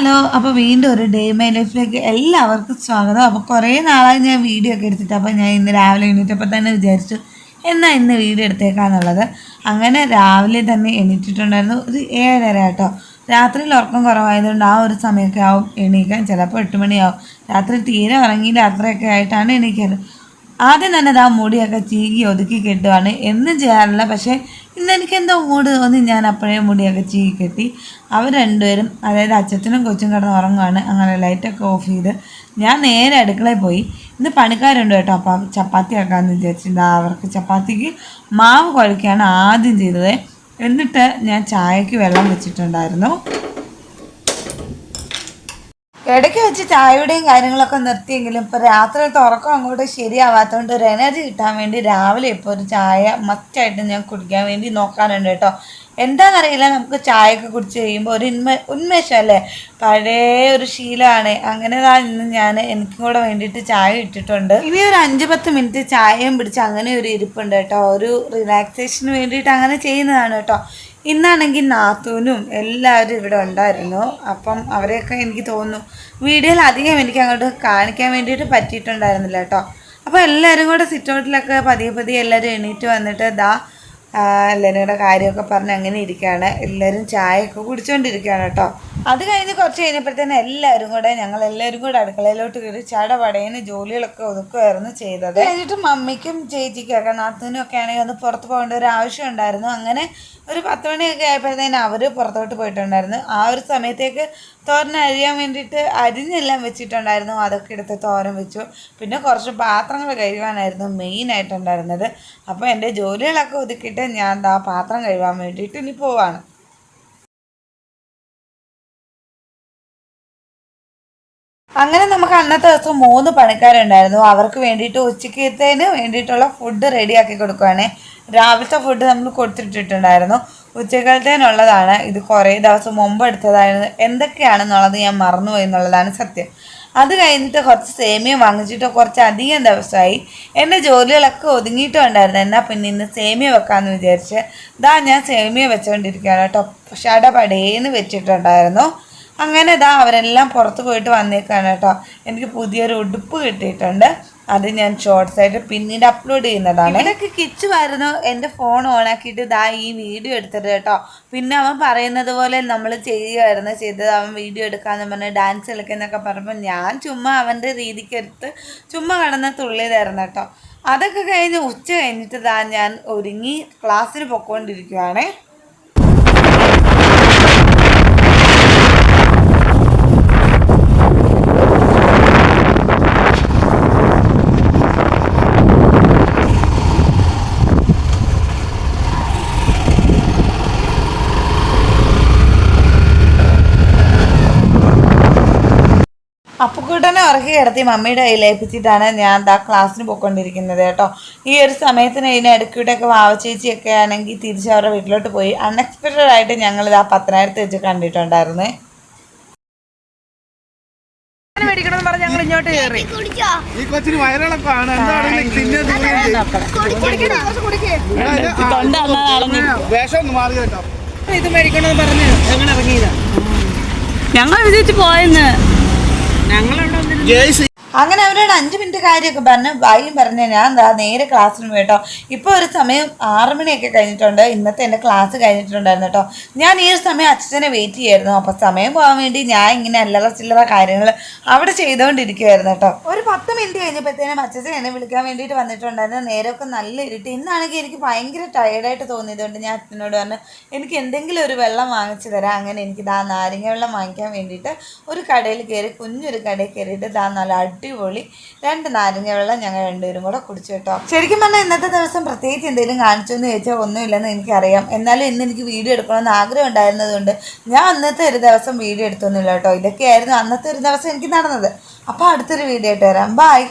Hello അപ്പോൾ വീണ്ടും ഒരു ഡേ മൈ ലൈഫിലേക്ക് എല്ലാവർക്കും സ്വാഗതം. അപ്പോൾ കുറേ നാളായി ഞാൻ വീഡിയോ ഒക്കെ എടുത്തിട്ട് അപ്പോൾ ഞാൻ ഇന്ന് രാവിലെ എണീറ്റപ്പോൾ തന്നെ വിചാരിച്ചു എന്നാൽ ഇന്ന് വീഡിയോ എടുത്തേക്കാന്നുള്ളത്. അങ്ങനെ രാവിലെ തന്നെ എണീറ്റിട്ടുണ്ടായിരുന്നു. ഒരു ഏഴര കേട്ടോ രാത്രിയിൽ ഉറക്കം കുറവായതുകൊണ്ട് ആ ഒരു സമയമൊക്കെ ആവും എണീക്കാൻ. ചിലപ്പോൾ എട്ട് മണിയാവും. രാത്രി തീരെ ഉറങ്ങി രാത്രിയൊക്കെ ആയിട്ടാണ് എണീക്കാറ് ആദ്യം തന്നെ ഇതാ മുടിയൊക്കെ ചീകി ഒതുക്കി കെട്ടുവാണ്. എന്നും ചെയ്യാറില്ല. പക്ഷേ ഇന്ന് എനിക്ക് എന്തോ മൂട് തോന്നി. ഞാൻ അപ്പോഴേ മുടിയൊക്കെ ചീകി കെട്ടി. അവർ രണ്ടുപേരും അതായത് അച്ഛനും കൊച്ചും കിടന്ന് ഉറങ്ങുവാണ്. അങ്ങനെ ലൈറ്റൊക്കെ ഓഫ് ചെയ്ത് ഞാൻ നേരെ അടുക്കളയിൽ പോയി. ഇന്ന് പണിക്കാരുണ്ട് കേട്ടോ. അപ്പം ചപ്പാത്തി ആക്കാമെന്ന് വിചാരിച്ചിട്ടുണ്ട്. അവർക്ക് ചപ്പാത്തിക്ക് മാവ് കുഴക്കുകയാണ് ആദ്യം ചെയ്തത്. എന്നിട്ട് ഞാൻ ചായക്ക് വെള്ളം വെച്ചിട്ടുണ്ടായിരുന്നു. ഇടയ്ക്ക് വെച്ച് ചായയുടെയും കാര്യങ്ങളൊക്കെ നിർത്തിയെങ്കിലും ഇപ്പോൾ രാത്രിയിലത്തെ ഉറക്കം അങ്ങോട്ട് ശരിയാവാത്തതുകൊണ്ട് ഒരു എനർജി കിട്ടാൻ വേണ്ടി രാവിലെ ഇപ്പോൾ ഒരു ചായ മസ്റ്റായിട്ട് ഞാൻ കുടിക്കാൻ വേണ്ടി നോക്കാനുണ്ട് കേട്ടോ. എന്താണെന്നറിയില്ല നമുക്ക് ചായയൊക്കെ കുടിച്ച് കഴിയുമ്പോൾ ഒരു ഉന്മേ ഉന്മേഷമല്ലേ? പഴയ ഒരു ശീലമാണ്. അങ്ങനെ ദാ ഇന്ന് ഞാൻ എനിക്കും കൂടെ വേണ്ടിയിട്ട് ചായ ഇട്ടിട്ടുണ്ട്. ഇനി ഒരു അഞ്ച് പത്ത് മിനിറ്റ് ചായയും പിടിച്ച് അങ്ങനെ ഒരു ഇരിപ്പുണ്ട് കേട്ടോ. ഒരു റിലാക്സേഷന് വേണ്ടിയിട്ട് അങ്ങനെ ചെയ്യുന്നതാണ് കേട്ടോ. ഇന്നാണെങ്കിൽ നാത്തൂനും എല്ലാവരും ഇവിടെ ഉണ്ടായിരുന്നു. അപ്പം അവരെയൊക്കെ എനിക്ക് തോന്നുന്നു വീഡിയോയിൽ അധികം എനിക്ക് അങ്ങോട്ട് കാണിക്കാൻ വേണ്ടിയിട്ട് പറ്റിയിട്ടുണ്ടായിരുന്നില്ല കേട്ടോ. അപ്പോൾ എല്ലാവരും കൂടെ സിറ്റൗട്ടിലൊക്കെ പതിയെ പതിയെ എല്ലാവരും എണീറ്റ് വന്നിട്ട് ദാ എല്ലാവരും കൂടെ കാര്യമൊക്കെ പറഞ്ഞ് അങ്ങനെ ഇരിക്കുകയാണ്. എല്ലാവരും ചായയൊക്കെ കുടിച്ചുകൊണ്ടിരിക്കുകയാണ് കേട്ടോ. അത് കഴിഞ്ഞ് കുറച്ച് കഴിഞ്ഞപ്പോഴത്തേനും എല്ലാവരും കൂടെ ഞങ്ങൾ എല്ലാവരും കൂടെ അടുക്കളയിലോട്ട് കയറി ചടപടേന്ന് ജോലികളൊക്കെ ഒതുക്കുമായിരുന്നു ചെയ്തത്. കഴിഞ്ഞിട്ട് മമ്മിക്കും ചേച്ചിക്കൊക്കെ നാത്തൂനും ഒക്കെ ആണെങ്കിൽ ഒന്ന് പുറത്ത് പോകേണ്ട ഒരു ആവശ്യം ഉണ്ടായിരുന്നു. അങ്ങനെ ഒരു പത്ത് മണിയൊക്കെ ആയപ്പോഴത്തേനും അവർ പുറത്തോട്ട് പോയിട്ടുണ്ടായിരുന്നു. ആ ഒരു സമയത്തേക്ക് തോരൻ അരിയാൻ വേണ്ടിയിട്ട് അരിഞ്ഞെല്ലാം വെച്ചിട്ടുണ്ടായിരുന്നു. അതൊക്കെ എടുത്ത് തോരൻ വെച്ചു. പിന്നെ കുറച്ച് പാത്രങ്ങൾ കഴുകാനായിരുന്നു മെയിൻ ആയിട്ടുണ്ടായിരുന്നത് അപ്പോൾ എന്റെ ജോലികളൊക്കെ ഒതുക്കിയിട്ട് ഞാൻ ദാ പാത്രം കഴുകാൻ വേണ്ടിയിട്ട് ഇനി പോവാണ്. അങ്ങനെ നമുക്ക് അന്നത്തെ ദിവസം മൂന്ന് പണിക്കാരുണ്ടായിരുന്നു. അവർക്ക് വേണ്ടിയിട്ട് ഉച്ചക്കത്തേന് വേണ്ടിയിട്ടുള്ള ഫുഡ് റെഡിയാക്കി കൊടുക്കുകയാണ് രാവിലത്തെ ഫുഡ് നമ്മൾ കൊടുത്തിട്ടിട്ടുണ്ടായിരുന്നു. ഉച്ചക്കലത്തേനുള്ളതാണ് ഇത് കുറേ ദിവസം മുമ്പ് എടുത്തതായിരുന്നു. എന്തൊക്കെയാണെന്നുള്ളത് ഞാൻ മറന്നുപോയി എന്നുള്ളതാണ് സത്യം. അത് കഴിഞ്ഞിട്ട് കുറച്ച് സേമിയ വാങ്ങിച്ചിട്ട് കുറച്ച് അധികം ദിവസമായി. എന്റെ ജോലികളൊക്കെ ഒതുങ്ങിയിട്ടുണ്ടായിരുന്നു. എന്നാൽ പിന്നെ ഇന്ന് സേമിയ വെക്കാമെന്ന് വിചാരിച്ച്. ഇതാ ഞാൻ സേമിയ വെച്ചുകൊണ്ടിരിക്കുകയാണ് കേട്ടോ. ഷടപടേന്ന് വെച്ചിട്ടുണ്ടായിരുന്നു. അങ്ങനെ ഇതാ അവരെല്ലാം പുറത്ത് പോയിട്ട് വന്നേക്കാണ് കേട്ടോ. എനിക്ക് പുതിയൊരു ഉടുപ്പ് കിട്ടിയിട്ടുണ്ട്. അത് ഞാൻ ഷോർട്സ് ആയിട്ട് പിന്നീട് അപ്ലോഡ് ചെയ്യുന്നതാണ്. ഇവിടെയൊക്കെ കിച്ച് വരുന്നു. എന്റെ ഫോൺ ഓണാക്കിയിട്ട് ഇതാ ഈ വീഡിയോ എടുത്തത് കേട്ടോ. പിന്നെ അവൻ പറയുന്നത് പോലെ നമ്മൾ ചെയ്യുമായിരുന്നു ചെയ്തത്. അവൻ വീഡിയോ എടുക്കാന്ന് പറഞ്ഞ് ഡാൻസ് കളിക്കുന്നൊക്കെ പറഞ്ഞപ്പോൾ ഞാൻ ചുമ്മാ അവന്റെ രീതിക്ക് എടുത്ത് ചുമ്മാ കടന്ന് തുള്ളിയതായിരുന്നു കേട്ടോ. അതൊക്കെ കഴിഞ്ഞ് ഉച്ച കഴിഞ്ഞിട്ട് ഇതാ ഞാൻ ഒരുങ്ങി ക്ലാസ്സിന് പൊക്കോണ്ടിരിക്കുവാണേ. അപ്പുക്കൂട്ടനെ ഉറക്കി കിടത്തി മമ്മിയുടെ കയ്യിൽ ഏൽപ്പിച്ചിട്ടാണ് ഞാൻ ദാ ക്ലാസ്സിന് പോയിക്കൊണ്ടിരിക്കുന്നത് കേട്ടോ. ഈ ഒരു സമയത്തിന് ഇതിന് ഇടയ്ക്കൂടെയൊക്കെ വാവ ചേച്ചിയൊക്കെ ആണെങ്കിൽ തിരിച്ച് അവരുടെ വീട്ടിലോട്ട് പോയി അൺഎക്സ്പെക്റ്റഡ് ആയിട്ട് ഞങ്ങൾ ആ പത്തനായിരത്തി വെച്ച് കണ്ടിട്ടുണ്ടായിരുന്നു. ഞങ്ങൾ ഇങ്ങോട്ട് കയറി. ഈ കൊച്ചിന് വയറിളക്കാണ് എന്താണെങ്കിലും തിന്നത് വേഷം ഒന്ന് മാറി കേട്ടോ. ഇത് മേടിക്കണമെന്ന് പറഞ്ഞ് ഞങ്ങൾ വിളിച്ചിട്ട് പോയെന്ന്. ഞങ്ങളവിടെ അങ്ങനെ അവരോട് അഞ്ച് മിനിറ്റ് കാര്യമൊക്കെ പറഞ്ഞ് ബായും പറഞ്ഞ് ഞാൻ എന്താ നേരെ ക്ലാസ് പോയി കേട്ടോ. ഇപ്പോൾ ഒരു സമയം ആറ് മണിയൊക്കെ കഴിഞ്ഞിട്ടുണ്ട്. ഇന്നത്തെ എന്റെ ക്ലാസ് കഴിഞ്ഞിട്ടുണ്ടായിരുന്നു കേട്ടോ. ഞാൻ ഈ ഒരു സമയം അച്ഛനെ വെയിറ്റ് ചെയ്യായിരുന്നു അപ്പോൾ സമയം പോകാൻ വേണ്ടി ഞാൻ ഇങ്ങനെ അല്ലറ ചില്ലറ കാര്യങ്ങൾ അവിടെ ചെയ്തുകൊണ്ടിരിക്കുമായിരുന്നു കേട്ടോ. ഒരു പത്ത് മിനിറ്റ് കഴിഞ്ഞപ്പോഴത്തേനും അച്ഛൻ എന്നെ വിളിക്കാൻ വേണ്ടിയിട്ട് വന്നിട്ടുണ്ടായിരുന്നു. നേരമൊക്കെ നല്ല ഇരുട്ടി. ഇന്നാണെങ്കിൽ എനിക്ക് ഭയങ്കര ടയർഡായിട്ട് തോന്നിയതുകൊണ്ട് ഞാൻ അച്ഛനോട് പറഞ്ഞു എനിക്ക് എന്തെങ്കിലും ഒരു വെള്ളം വാങ്ങിച്ചു തരാം. അങ്ങനെ എനിക്ക് ദാ നാരങ്ങ വെള്ളം വാങ്ങിക്കാൻ വേണ്ടിയിട്ട് ഒരു കടയിൽ കയറി കുഞ്ഞൊരു കടയിൽ കയറിയിട്ട് ദാ നല്ല അടിപൊളി. രണ്ട് നാരങ്ങ വെള്ളം ഞങ്ങൾ രണ്ടുപേരും കൂടെ കുടിച്ചു കേട്ടോ. ശരിക്കും പറഞ്ഞാൽ ഇന്നത്തെ ദിവസം പ്രത്യേകിച്ച് എന്തെങ്കിലും കാണിച്ചു എന്ന് ചോദിച്ചാൽ ഒന്നുമില്ലെന്ന് എനിക്കറിയാം. എന്നാലും ഇന്ന് എനിക്ക് വീഡിയോ എടുക്കണമെന്ന് ആഗ്രഹം ഉണ്ടായിരുന്നതുകൊണ്ട് ഞാൻ അന്നത്തെ ഒരു ദിവസം വീഡിയോ എടുത്തൊന്നുമില്ല കേട്ടോ. ഇതൊക്കെയായിരുന്നു അന്നത്തെ ഒരു ദിവസം എനിക്ക് നടന്നത്. അപ്പോൾ അടുത്തൊരു വീഡിയോ ആയിട്ട് വരാം. ബായ്